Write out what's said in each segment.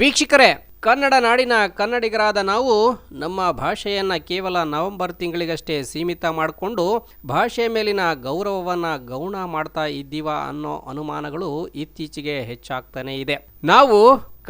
ವೀಕ್ಷಕರೇ, ಕನ್ನಡ ನಾಡಿನ ಕನ್ನಡಿಗರಾದ ನಾವು ನಮ್ಮ ಭಾಷೆಯನ್ನು ಕೇವಲ ನವೆಂಬರ್ ತಿಂಗಳಿಗಷ್ಟೇ ಸೀಮಿತ ಮಾಡಿಕೊಂಡು ಭಾಷೆ ಮೇಲಿನ ಗೌರವವನ್ನು ಗೌಣ ಮಾಡ್ತಾ ಇದ್ದೀವ ಅನ್ನೋ ಅನುಮಾನಗಳು ಇತ್ತೀಚೆಗೆ ಹೆಚ್ಚಾಗ್ತಾನೇ ಇದೆ. ನಾವು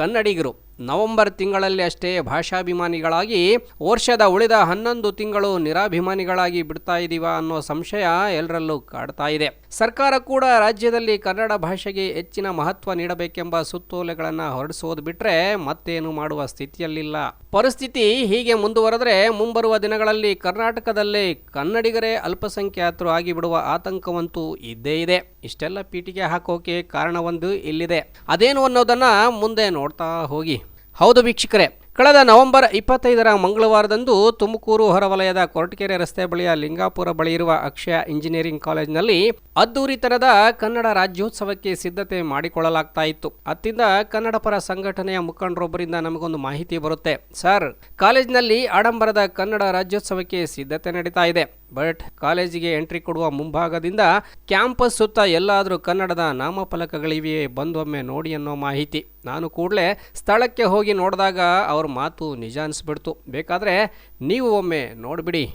ಕನ್ನಡಿಗರು. ನವೆಂಬರ್ ತಿಂಗಳಲ್ಲಿ ಅಷ್ಟೇ ಭಾಷಾಭಿಮಾನಿಗಳಾಗಿ, ವರ್ಷದ ಉಳಿದ ಹನ್ನೊಂದು ತಿಂಗಳು ನಿರಾಭಿಮಾನಿಗಳಾಗಿ ಬಿಡ್ತಾ ಇದೀವ ಅನ್ನೋ ಸಂಶಯ ಎಲ್ಲರಲ್ಲೂ ಕಾಡ್ತಾ ಇದೆ. ಸರ್ಕಾರ ಕೂಡ ರಾಜ್ಯದಲ್ಲಿ ಕನ್ನಡ ಭಾಷೆಗೆ ಹೆಚ್ಚಿನ ಮಹತ್ವ ನೀಡಬೇಕೆಂಬ ಸುತ್ತೋಲೆಗಳನ್ನು ಹೊರಡಿಸೋದು ಬಿಟ್ರೆ ಮತ್ತೇನು ಮಾಡುವ ಸ್ಥಿತಿಯಲ್ಲಿಲ್ಲ. ಪರಿಸ್ಥಿತಿ ಹೀಗೆ ಮುಂದುವರೆದ್ರೆ ಮುಂಬರುವ ದಿನಗಳಲ್ಲಿ ಕರ್ನಾಟಕದಲ್ಲಿ ಕನ್ನಡಿಗರೇ ಅಲ್ಪಸಂಖ್ಯಾತರು ಆಗಿಬಿಡುವ ಆತಂಕವಂತೂ ಇದ್ದೇ ಇದೆ. ಇಷ್ಟೆಲ್ಲ ಪೀಟಿಗೆ ಹಾಕೋಕೆ ಕಾರಣವೊಂದು ಇಲ್ಲಿದೆ. ಅದೇನು ಅನ್ನೋದನ್ನು ಮುಂದೆ ನೋಡ್ತಾ ಹೋಗಿ. ಹೌದು ವೀಕ್ಷಕರೇ, ಕಳೆದ ನವೆಂಬರ್ ಇಪ್ಪತ್ತೈದರ ಮಂಗಳವಾರದಂದು ತುಮಕೂರು ಹೊರವಲಯದ ಕೊರಟಗೆರೆ ರಸ್ತೆ ಬಳಿಯ ಲಿಂಗಾಪುರ ಬಳಿ ಇರುವ ಅಕ್ಷಯ ಇಂಜಿನಿಯರಿಂಗ್ ಕಾಲೇಜಿನಲ್ಲಿ ಅದ್ದೂರಿತನದ ಕನ್ನಡ ರಾಜ್ಯೋತ್ಸವಕ್ಕೆ ಸಿದ್ಧತೆ ಮಾಡಿಕೊಳ್ಳಲಾಗ್ತಾ ಇತ್ತು. ಅತ್ತಿಂದ ಕನ್ನಡ ಪರ ಸಂಘಟನೆಯ ಮುಖಂಡರೊಬ್ಬರಿಂದ ನಮಗೊಂದು ಮಾಹಿತಿ ಬರುತ್ತೆ. ಸರ್, ಕಾಲೇಜಿನಲ್ಲಿ ಆಡಂಬರದ ಕನ್ನಡ ರಾಜ್ಯೋತ್ಸವಕ್ಕೆ ಸಿದ್ಧತೆ ನಡೀತಾ ಇದೆ. ಬಟ್ ಕಾಲೇಜಿಗೆ ಎಂಟ್ರಿ ಕೊಡುವ ಮುಂಭಾಗದಿಂದ ಕ್ಯಾಂಪಸ್ ಸುತ್ತ ಎಲ್ಲಾದರೂ ಕನ್ನಡದ ನಾಮಫಲಕಗಳಿವೆಯೇ ಬಂದೊಮ್ಮೆ ನೋಡಿ ಅನ್ನೋ ಮಾಹಿತಿ. ನಾನು ಕೂಡಲೇ ಸ್ಥಳಕ್ಕೆ ಹೋಗಿ ನೋಡಿದಾಗ ಅವ್ರ ಮಾತು ನಿಜ ಅನಿಸ್ಬಿಡ್ತು. ಬೇಕಾದರೆ ನೀವು ಒಮ್ಮೆ ನೋಡಿಬಿಡಿ.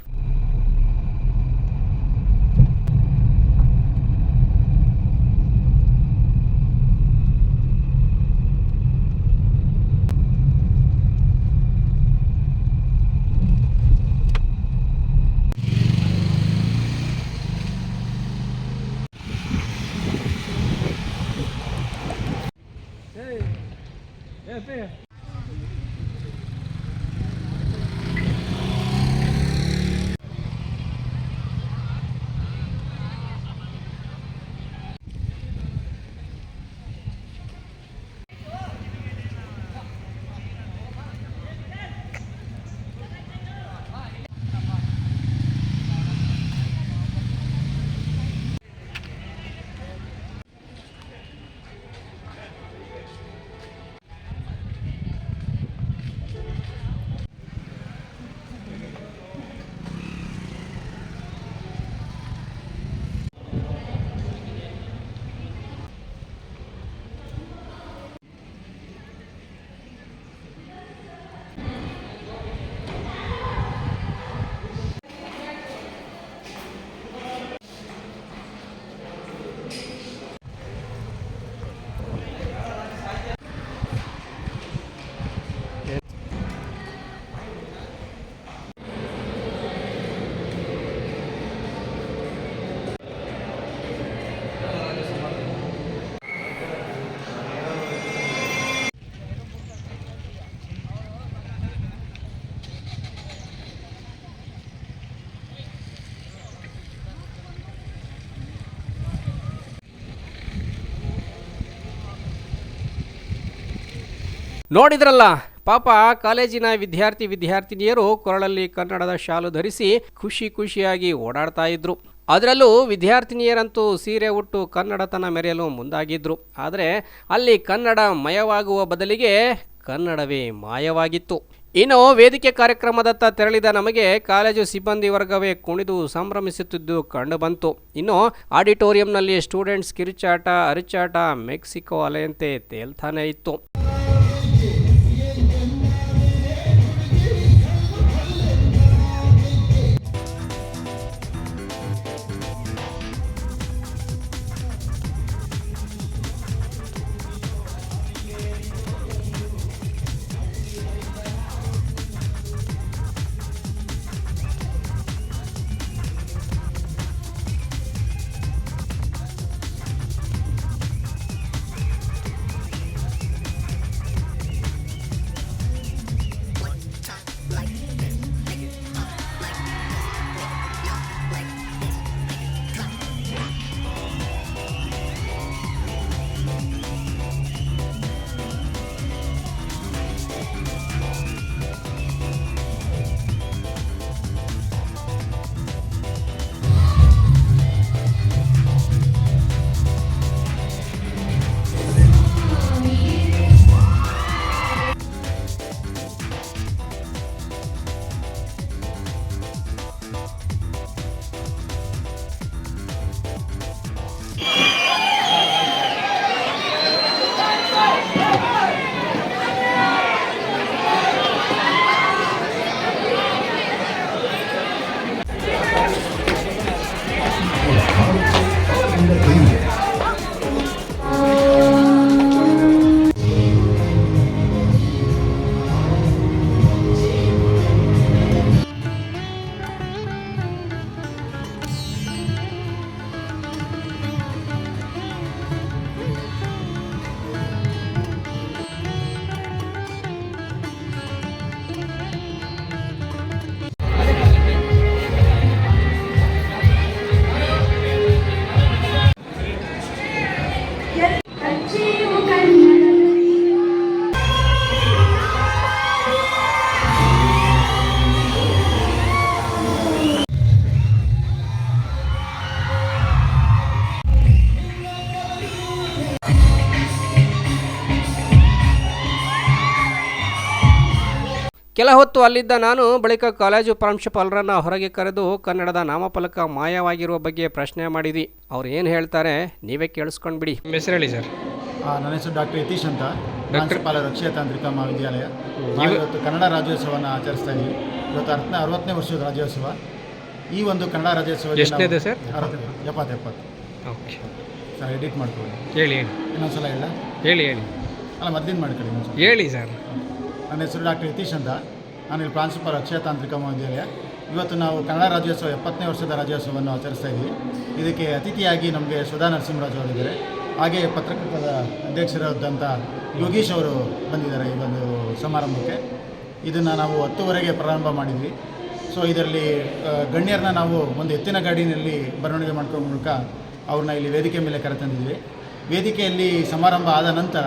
ನೋಡಿದ್ರಲ್ಲ, ಪಾಪ ಕಾಲೇಜಿನ ವಿದ್ಯಾರ್ಥಿ ವಿದ್ಯಾರ್ಥಿನಿಯರು ಕೊರಳಲ್ಲಿ ಕನ್ನಡದ ಶಾಲು ಧರಿಸಿ ಖುಷಿ ಖುಷಿಯಾಗಿ ಓಡಾಡ್ತಾ ಇದ್ರು. ಅದರಲ್ಲೂ ವಿದ್ಯಾರ್ಥಿನಿಯರಂತೂ ಸೀರೆ ಉಟ್ಟು ಕನ್ನಡತನ ಮೆರೆಯಲು ಮುಂದಾಗಿದ್ರು. ಆದರೆ ಅಲ್ಲಿ ಕನ್ನಡ ಮಯವಾಗುವ ಬದಲಿಗೆ ಕನ್ನಡವೇ ಮಾಯವಾಗಿತ್ತು. ಇನ್ನು ವೇದಿಕೆ ಕಾರ್ಯಕ್ರಮದತ್ತ ತೆರಳಿದ ನಮಗೆ ಕಾಲೇಜು ಸಿಬ್ಬಂದಿ ವರ್ಗವೇ ಕುಣಿದು ಸಂಭ್ರಮಿಸುತ್ತಿದ್ದು ಕಂಡುಬಂತು ಇನ್ನು ಆಡಿಟೋರಿಯಂನಲ್ಲಿ ಸ್ಟೂಡೆಂಟ್ಸ್ ಕಿರುಚಾಟ, ಅರಿಚಾಟ, ಮೆಕ್ಸಿಕೋ ಅಲೆಯಂತೆ ತೇಲ್ತಾನೆ ಇತ್ತು. ಕೆಲ ಹೊತ್ತು ಅಲ್ಲಿದ್ದ ನಾನು ಬಳಿಕ ಕಾಲೇಜು ಪ್ರಾಂಶುಪಾಲರನ್ನು ಹೊರಗೆ ಕರೆದು ಕನ್ನಡದ ನಾಮಫಲಕ ಮಾಯವಾಗಿರುವ ಬಗ್ಗೆ ಪ್ರಶ್ನೆ ಮಾಡಿದ್ವಿ. ಅವ್ರು ಏನು ಹೇಳ್ತಾರೆ ನೀವೇ ಕೇಳಿಸ್ಕೊಂಡು ಬಿಡಿ. ಹೆಸರು ಹೇಳಿ ಸರ್. ಆ, ನನ್ನ ಹೆಸರು ಡಾಕ್ಟರ್ ಯತೀಶ್ ಅಂತ. ಪ್ರಾಂಶುಪಾಲ ರಕ್ಷಿತ ತಾಂತ್ರಿಕ ಮಹಾವಿದ್ಯಾಲಯ. ನಾವು ಇವತ್ತು ಕನ್ನಡ ರಾಜ್ಯೋತ್ಸವವನ್ನು ಆಚರಿಸ್ತಾ ಇದ್ದೀವಿ ಇವತ್ತು ಅರ್ಥನೇ ಅರವತ್ತನೇ ವರ್ಷದ ರಾಜ್ಯೋತ್ಸವ. ಈ ಒಂದು ಕನ್ನಡ ರಾಜ್ಯೋತ್ಸವ ಎಷ್ಟನೇ ಸರ್? ಎಪ್ಪತ್ತು ಎಪ್ಪತ್ತು ಓಕೆ. ಸರ್ ಎಡಿಟ್ ಮಾಡ್ಕೊಳ್ಳಿ. ಹೇಳಿ ಹೇಳಿ. ಇನ್ನೊಂದ್ಸಲ ಹೇಳ. ಹೇಳಿ ಹೇಳಿ. ಅಲ್ಲ ಮದ್ದಿನ ಮಾಡ್ಕೊಳ್ಳಿ ಹೇಳಿ ಸರ್. ನನ್ನ ಹೆಸರು ಡಾಕ್ಟರ್ ಯತೀಶ್ ಅಂತ. ನಾನು ಇಲ್ಲಿ ಪ್ರಾಂಶುಪಾಲ ಅಕ್ಷಯ ತಾಂತ್ರಿಕ ಮಹಾವಿದ್ಯಾಲಯ. ಇವತ್ತು ನಾವು ಕನ್ನಡ ರಾಜ್ಯೋತ್ಸವ, ಎಪ್ಪತ್ತನೇ ವರ್ಷದ ರಾಜ್ಯೋತ್ಸವವನ್ನು ಆಚರಿಸ್ತಾ ಇದ್ದೀವಿ. ಇದಕ್ಕೆ ಅತಿಥಿಯಾಗಿ ನಮಗೆ ಸುಧಾ ನರಸಿಂಹರಾಜು ಅವರಿದ್ದಾರೆ. ಹಾಗೆ ಪತ್ರಕರ್ತದ ಅಧ್ಯಕ್ಷರಾದಂಥ ಯೋಗೀಶ್ ಅವರು ಬಂದಿದ್ದಾರೆ ಈ ಒಂದು ಸಮಾರಂಭಕ್ಕೆ. ಇದನ್ನು ನಾವು ಹತ್ತುವರೆಗೆ ಪ್ರಾರಂಭ ಮಾಡಿದ್ವಿ. ಸೊ ಇದರಲ್ಲಿ ಗಣ್ಯರನ್ನ ನಾವು ಒಂದು ಎತ್ತಿನ ಗಾಡಿನಲ್ಲಿ ಬರವಣಿಗೆ ಮಾಡ್ಕೊಂಡ ಮೂಲಕ ಅವ್ರನ್ನ ಇಲ್ಲಿ ವೇದಿಕೆ ಮೇಲೆ ಕರೆತಂದಿದ್ವಿ. ವೇದಿಕೆಯಲ್ಲಿ ಸಮಾರಂಭ ಆದ ನಂತರ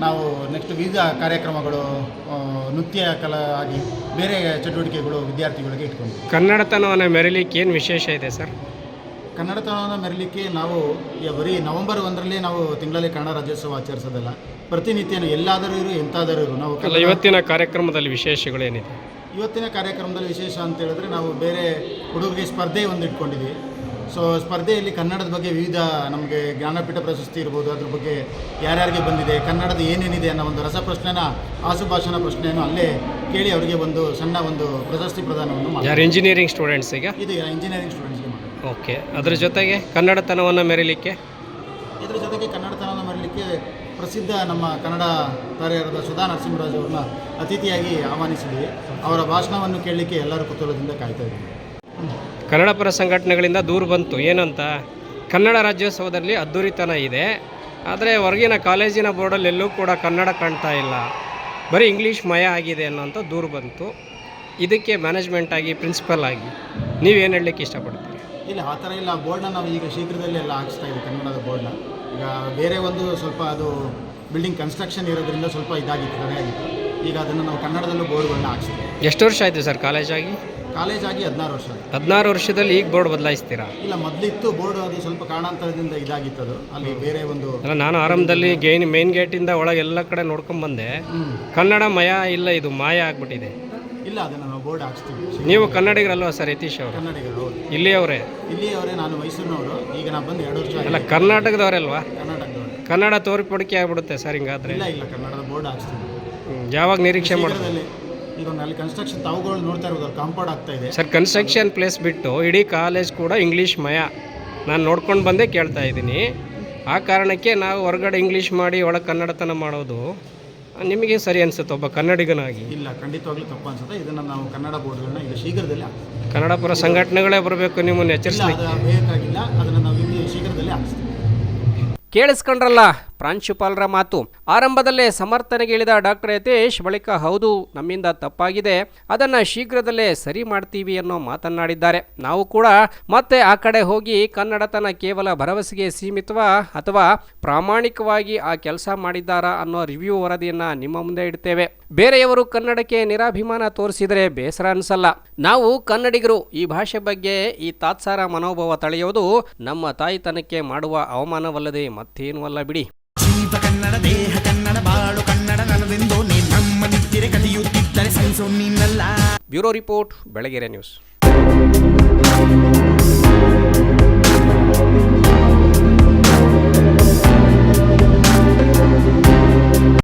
ನಾವು ನೆಕ್ಸ್ಟ್ ವಿವಿಧ ಕಾರ್ಯಕ್ರಮಗಳು ನೃತ್ಯ ಕಲಾ ಆಗಿ ಬೇರೆ ಚಟುವಟಿಕೆಗಳು ವಿದ್ಯಾರ್ಥಿಗಳಿಗೆ ಇಟ್ಕೊಂಡು ಕನ್ನಡತನವನ್ನು ಮೆರಲಿಕ್ಕೆ ಏನು ವಿಶೇಷ ಇದೆ ಸರ್? ಕನ್ನಡತನವನ್ನು ಮೆರಲಿಕ್ಕೆ ನಾವು ಬರೀ ನವೆಂಬರ್ ಒಂದರಲ್ಲಿ ನಾವು ತಿಂಗಳಲ್ಲಿ ಕನ್ನಡ ರಾಜ್ಯೋತ್ಸವ ಆಚರಿಸೋದಲ್ಲ ಪ್ರತಿನಿತ್ಯನೂ ಎಲ್ಲಾದರೂ ಇರು ಎಂತಾದರೂ ಇರು. ನಾವು ಇವತ್ತಿನ ಕಾರ್ಯಕ್ರಮದಲ್ಲಿ ವಿಶೇಷಗಳೇನಿದೆ? ಇವತ್ತಿನ ಕಾರ್ಯಕ್ರಮದಲ್ಲಿ ವಿಶೇಷ ಅಂತ ಹೇಳಿದ್ರೆ ನಾವು ಬೇರೆ ಹುಡುಗರಿಗೆ ಸ್ಪರ್ಧೆ ಒಂದು ಇಟ್ಕೊಂಡಿದ್ವಿ ಸೊ ಸ್ಪರ್ಧೆಯಲ್ಲಿ ಕನ್ನಡದ ಬಗ್ಗೆ ವಿವಿಧ ನಮಗೆ ಜ್ಞಾನಪೀಠ ಪ್ರಶಸ್ತಿ ಇರ್ಬೋದು ಅದ್ರ ಬಗ್ಗೆ ಯಾರ್ಯಾರಿಗೆ ಬಂದಿದೆ ಕನ್ನಡದ ಏನೇನಿದೆ ಅನ್ನೋ ಒಂದು ರಸಪ್ರಶ್ನೆನ ಆಸುಭಾಷಣ ಪ್ರಶ್ನೆಯನ್ನು ಅಲ್ಲೇ ಕೇಳಿ ಅವರಿಗೆ ಒಂದು ಸಣ್ಣ ಒಂದು ಪ್ರಶಸ್ತಿ ಪ್ರದಾನವನ್ನು ಯಾರು ಇಂಜಿನಿಯರಿಂಗ್ ಸ್ಟೂಡೆಂಟ್ಸಿಗೆ ಇದು ಇಂಜಿನಿಯರಿಂಗ್ ಸ್ಟೂಡೆಂಟ್ಸ್ಗೆ ಮಾಡಿ ಓಕೆ ಅದ್ರ ಜೊತೆಗೆ ಕನ್ನಡತನವನ್ನು ಮೆರೀಲಿಕ್ಕೆ? ಇದರ ಜೊತೆಗೆ ಕನ್ನಡತನವನ್ನು ಮರಲಿಕ್ಕೆ ಪ್ರಸಿದ್ಧ ನಮ್ಮ ಕನ್ನಡ ತಾರೆಯರಾದ ಸುಧಾ ನರಸಿಂಹರಾಜ್ ಅವ್ರನ್ನ ಅತಿಥಿಯಾಗಿ ಆಹ್ವಾನಿಸಿದ್ವಿ. ಅವರ ಭಾಷಣವನ್ನು ಕೇಳಲಿಕ್ಕೆ ಎಲ್ಲರೂ ಕುತೂಹಲದಿಂದ ಕಾಯ್ತಾ ಇದ್ದೀವಿ. ಕನ್ನಡ ಪರ ಸಂಘಟನೆಗಳಿಂದ ದೂರ ಬಂತು. ಏನಂತ? ಕನ್ನಡ ರಾಜ್ಯೋತ್ಸವದಲ್ಲಿ ಅದ್ದೂರಿತನ ಇದೆ. ಆದರೆ ಹೊರಗಿನ ಕಾಲೇಜಿನ ಬೋರ್ಡಲ್ಲಿ ಎಲ್ಲೂ ಕೂಡ ಕನ್ನಡ ಕಾಣ್ತಾ ಇಲ್ಲ. ಬರೀ ಇಂಗ್ಲೀಷ್ ಮಯ ಆಗಿದೆ ಅನ್ನೋಂಥ ದೂರು ಬಂತು. ಇದಕ್ಕೆ ಮ್ಯಾನೇಜ್ಮೆಂಟ್ ಆಗಿ ಪ್ರಿನ್ಸಿಪಲ್ ಆಗಿ ನೀವೇನು ಹೇಳಲಿಕ್ಕೆ ಇಷ್ಟಪಡ್ತೀರಿ? ಇಲ್ಲ ಆ ಥರ ಇಲ್ಲ. ಬೋರ್ಡ್ನ ನಾವು ಈಗ ಶೀಘ್ರದಲ್ಲೇ ಎಲ್ಲ ಹಾಕಿಸ್ತಾ ಇದ್ದೀವಿ ಕನ್ನಡದ ಬೋರ್ಡ್ನ. ಈಗ ಬೇರೆ ಒಂದು ಸ್ವಲ್ಪ ಅದು ಬಿಲ್ಡಿಂಗ್ ಕನ್ಸ್ಟ್ರಕ್ಷನ್ ಇರೋದ್ರಿಂದ ಸ್ವಲ್ಪ ಇದಾಗಿತ್ತು ಕಡಿಮೆ ಆಗಿತ್ತು ಈಗ ಅದನ್ನು ನಾವು ಕನ್ನಡದಲ್ಲೂ ಬೋರ್ಡ್ಗಳನ್ನ ಹಾಕ್ಸ್ತೀವಿ. ಎಷ್ಟು ವರ್ಷ ಆಯಿತು ಸರ್ ಕಾಲೇಜಾಗಿ ಕಾಲೇಜ್ ಆಗಿ ಹದಿನಾರು ವರ್ಷ ಆಗಿದೆ. ಹದಿನಾರು ವರ್ಷದಲ್ಲಿ ಈಗ ಬೋರ್ಡ್ ಬದಲಾಯಿಸ್ತೀರಾ? ಇಲ್ಲ ಮೊದಲಿತ್ತು ಬೋರ್ಡ್ ಅದು ಸ್ವಲ್ಪ ಕಾರಣಾಂತರದಿಂದ ಇದಾಗಿತ್ತು ಅದು ಅಲ್ಲಿ ಬೇರೆ ಒಂದು ಅಲ್ಲ ನಾನು ಆರಂಭದಲ್ಲಿ ಗೇನ್ ಮೇನ್ ಗೇಟಿಂದ ಒಳಗೆ ಎಲ್ಲ ಕಡೆ ನೋಡ್ಕೊಂಡ್ ಬಂದೆ. ಕನ್ನಡ ಮಯ ಇಲ್ಲ ಇದು ಮಾಯ ಆಗ್ಬಿಟ್ಟಿದೆ. ಇಲ್ಲ ಅದನ್ನು ನಾವು ಬೋರ್ಡ್ ಹಾಕ್ಸ್ತೀವಿ. ನೀವು ಕನ್ನಡಿಗರಲ್ವಾ ಸರ್ ಯತೀಶ್ ಅವರು? ಕನ್ನಡಿಗರು ಹೌದು. ಇಲ್ಲಿಯವರೇ? ಇಲ್ಲಿಯವರೇ ನಾನು ಮೈಸೂರಿನವರು. ಈಗ ನಾನು ಬಂದು ಎರಡು ವರ್ಷ ಅಲ್ಲ ಕರ್ನಾಟಕದವರಲ್ವಾ? ಕರ್ನಾಟಕದವರು. ಕನ್ನಡ ತೋರ್ಪಡಿಕೆ ಆಗ್ಬಿಡುತ್ತೆ ಸರ್ ಹಿಂಗಾದ್ರೆ. ಇಲ್ಲ ಇಲ್ಲ ಕನ್ನಡದ ಬೋರ್ಡ್ ಹಾಕ್ಸ್ತೀವಿ. ಹ್ಮ್. ಯಾವಾಗ ನಿರೀಕ್ಷೆ ಮಾಡೋದು ಶೀಘ್ರದಲ್ಲೇ. ಈಗ ಒಂದು ಅಲ್ಲಿ ಕನ್ಸ್ಟ್ರಕ್ಷನ್ ತಾವುಗಳು ನೋಡ್ತಾ ಇರೋದು ಕಾಂಪೌಂಡ್ ಆಗ್ತಾ ಇದೆ. ಸರ್ ಕನ್ಸ್ಟ್ರಕ್ಷನ್ ಪ್ಲೇಸ್ ಬಿಟ್ಟು ಇಡೀ ಕಾಲೇಜ್ ಕೂಡ ಇಂಗ್ಲೀಷ್ ಮಯ. ನಾನು ನೋಡ್ಕೊಂಡು ಬಂದೇ ಕೇಳ್ತಾ ಇದ್ದೀನಿ. ಆ ಕಾರಣಕ್ಕೆ ನಾವು ಹೊರಗಡೆ ಇಂಗ್ಲೀಷ್ ಮಾಡಿ ಒಳಗೆ ಕನ್ನಡತನ ಮಾಡೋದು ನಿಮಗೆ ಸರಿ ಅನಿಸುತ್ತೆ ಒಬ್ಬ ಕನ್ನಡಿಗನಾಗಿ? ಇಲ್ಲ ಖಂಡಿತವಾಗ್ಲೂ ತಪ್ಪು ಅನ್ಸುತ್ತೆ ಇದನ್ನು ನಾವು ಕನ್ನಡ ಬೋರ್ಡ್ಗಳನ್ನ ಈಗ ಶೀಘ್ರದಲ್ಲಿ ಕನ್ನಡ ಪರ ಸಂಘಟನೆಗಳೇ ಬರಬೇಕು ನಿಮ್ಮನ್ನು ಎಚ್ಚರಿಸಲಿಕ್ಕೆ. ಬೇಕಾಗಿಲ್ಲ ಅದನ್ನು ನಾವು ಇಲ್ಲಿ ಶೀಘ್ರದಲ್ಲೇ ಹಾಕ್ಸ್ತೀವಿ. ಕೇಳಿಸ್ಕೊಂಡ್ರಲ್ಲ ಪ್ರಾಂಶುಪಾಲರ ಮಾತು. ಆರಂಭದಲ್ಲೇ ಸಮರ್ಥನೆಗೆ ಇಳಿದ ಡಾಕ್ಟರ್ ಯತೇಶ್, ಬಳಿಕ ಹೌದು, ನಮ್ಮಿಂದ ತಪ್ಪಾಗಿದೆ. ಅದನ್ನು ಶೀಘ್ರದಲ್ಲೇ ಸರಿ ಮಾಡ್ತೀವಿ ಅನ್ನೋ ಮಾತನ್ನಾಡಿದ್ದಾರೆ. ನಾವು ಕೂಡ ಮತ್ತೆ ಆ ಕಡೆ ಹೋಗಿ ಕನ್ನಡತನ ಕೇವಲ ಭರವಸೆಗೆ ಸೀಮಿತವಾ ಅಥವಾ ಪ್ರಾಮಾಣಿಕವಾಗಿ ಆ ಕೆಲಸ ಮಾಡಿದ್ದಾರಾ ಅನ್ನೋ ರಿವ್ಯೂ ವರದಿಯನ್ನು ನಿಮ್ಮ ಮುಂದೆ ಇಡ್ತೇವೆ. ಬೇರೆಯವರು ಕನ್ನಡಕ್ಕೆ ನಿರಾಭಿಮಾನ ತೋರಿಸಿದರೆ ಬೇಸರ ಅನಿಸಲ್ಲ. ನಾವು ಕನ್ನಡಿಗರು ಈ ಭಾಷೆ ಬಗ್ಗೆ ಈ ತಾತ್ಸಾರ ಮನೋಭಾವ ತಳೆಯೋದು ನಮ್ಮ ತಾಯಿತನಕ್ಕೆ ಮಾಡುವ ಅವಮಾನವಲ್ಲದೆ ಮತ್ತೇನೂ ಅಲ್ಲ ಬಿಡಿ. ಜೀವ ಕನ್ನಡ ದೇಹ, ಕನ್ನಡ ಬಾಳು, ಕನ್ನಡ ನನದೆಂದು ನೀ ನಮ್ಮ ನಿತ್ತಿರೆ ಕಲಿಯುತ್ತಿದ್ದರೆ ಸಹಿಸೋ ನೀನಲ್ಲ. Bureau report, Belagere news.